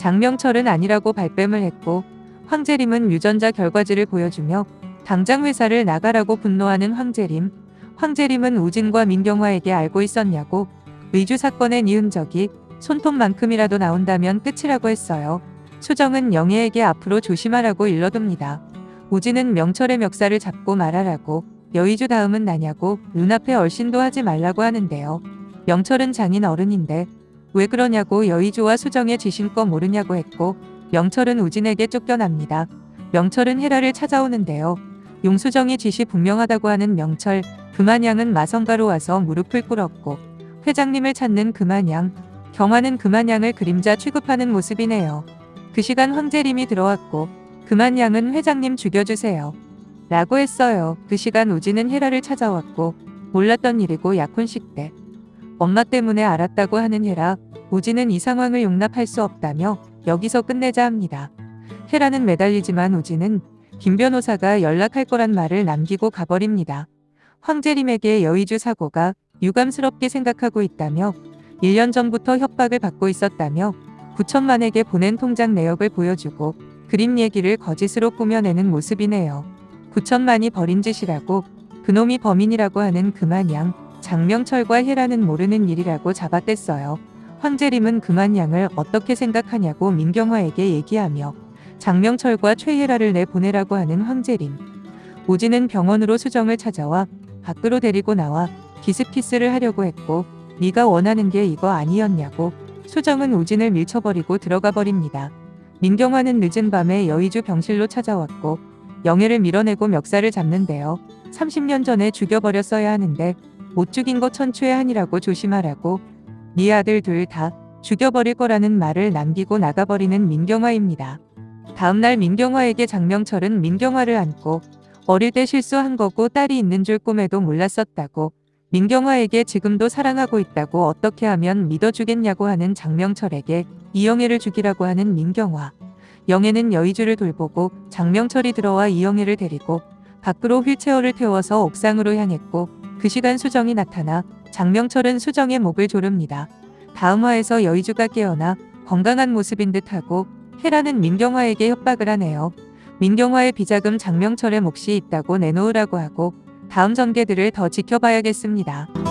장명철은 아니라고 발뺌을 했고 황재림은 유전자 결과지를 보여주며 당장 회사를 나가라고 분노하는 황재림. 황재림은 우진과 민경화에게 알고 있었냐고 의주 사건의 니 흔적이 손톱만큼이라도 나온다면 끝이라고 했어요. 수정은 영애에게 앞으로 조심하라고 일러둡니다. 우진은 명철의 멱살을 잡고 말하라고 여의주 다음은 나냐고 눈앞에 얼씬도 하지 말라고 하는데요. 명철은 장인 어른인데 왜 그러냐고 여의주와 수정의 지심껏 모르냐고 했고 명철은 우진에게 쫓겨납니다. 명철은 헤라를 찾아오는데요. 용수정이 지시 분명하다고 하는 명철, 금한양은 마성가로 와서 무릎을 꿇었고 회장님을 찾는 금한양, 경화는 금한양을 그림자 취급하는 모습이네요. 그 시간 황재림이 들어왔고 금한양은 회장님 죽여주세요. 라고 했어요. 그 시간 우진은 헤라를 찾아왔고 몰랐던 일이고 약혼식 때 엄마 때문에 알았다고 하는 헤라 우진은 이 상황을 용납할 수 없다며 여기서 끝내자 합니다. 헤라는 매달리지만 우진은 김 변호사가 연락할 거란 말을 남기고 가버립니다. 황재림에게 여의주 사고가 유감스럽게 생각하고 있다며 1년 전부터 협박을 받고 있었다며 9천만에게 보낸 통장 내역을 보여주고 그림 얘기를 거짓으로 꾸며내는 모습이네요. 9천만이 버린 짓이라고 그놈이 범인이라고 하는 그만양 장명철과 혜라는 모르는 일이라고 잡아댔어요. 황재림은 그만 양을 어떻게 생각하냐고 민경화에게 얘기하며 장명철과 최혜라를 내보내라고 하는 황재림. 우진은 병원으로 수정을 찾아와 밖으로 데리고 나와 기스키스를 하려고 했고 네가 원하는 게 이거 아니었냐고 수정은 우진을 밀쳐버리고 들어가 버립니다. 민경화는 늦은 밤에 여의주 병실로 찾아왔고 영애를 밀어내고 멱살을 잡는데요. 30년 전에 죽여버렸어야 하는데 못 죽인 거 천추의 한이라고 조심하라고 네 아들 둘 다 죽여버릴 거라는 말을 남기고 나가버리는 민경화입니다. 다음날 민경화에게 장명철은 민경화를 안고 어릴 때 실수한 거고 딸이 있는 줄 꿈에도 몰랐었다고 민경화에게 지금도 사랑하고 있다고 어떻게 하면 믿어주겠냐고 하는 장명철에게 이영애를 죽이라고 하는 민경화. 영애는 여의주를 돌보고 장명철이 들어와 이영애를 데리고 밖으로 휠체어를 태워서 옥상으로 향했고 그 시간 수정이 나타나 장명철은 수정의 목을 조릅니다. 다음 화에서 여의주가 깨어나 건강한 모습인 듯하고 헤라는 민경화에게 협박을 하네요. 민경화의 비자금 장명철의 몫이 있다고 내놓으라고 하고 다음 전개들을 더 지켜봐야겠습니다.